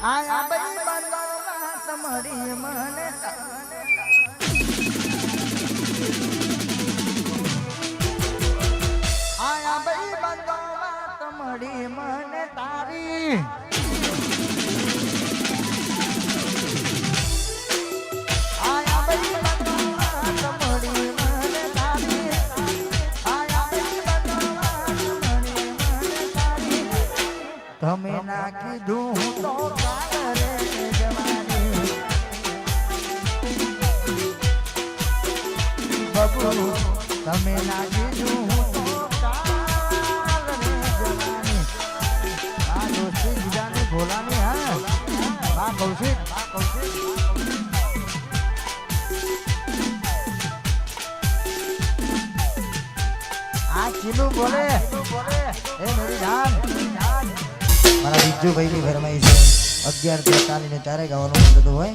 આયા ભાઈ તમારી મને આયા ભાઈ બાંધવા તમારી મને તારી. તમે ના કીધું બબુ તમે લાગી જું ભોલાની હા. હા કૌશિક કૌશિક. ચીલુ બોલે, એ મેરી જાન. મારા બીજુ ભાઈ ની ફરમાઈ છે. અગિયાર બેતાલીસ ને ચારે ગાવાનું થતું હોય.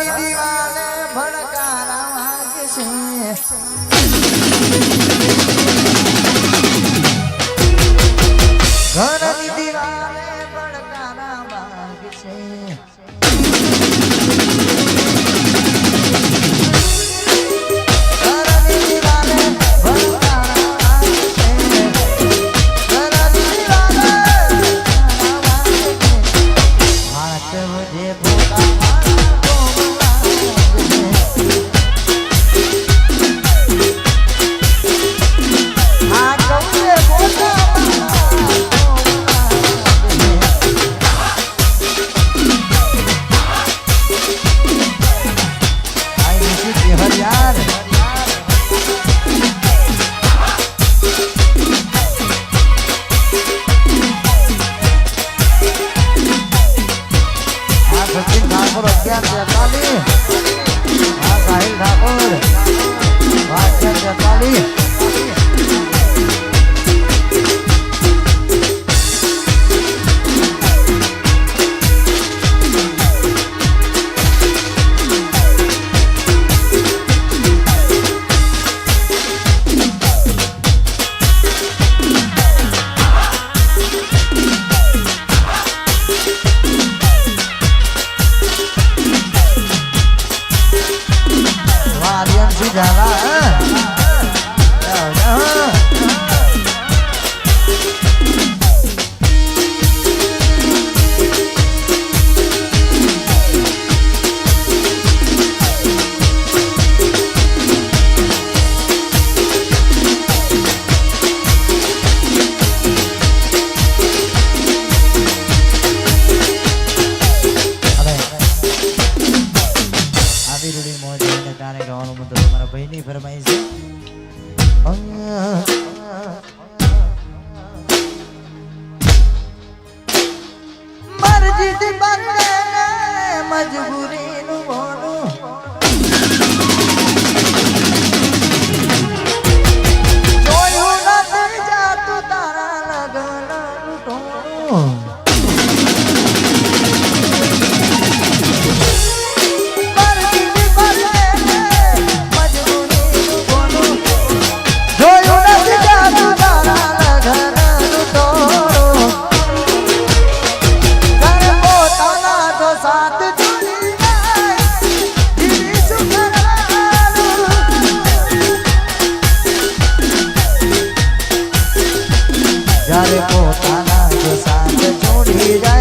આવી દીવાને ભડકારા વાગશે. ઘર રાખી હરિયાર સચિન ઠાકોર અગિયાર તેતાલીસ. હા સાહિલ ઠાકોર. અગિયાર તેતાલીસ. 选了嗯。मजबूरी સાથ જોડી જાય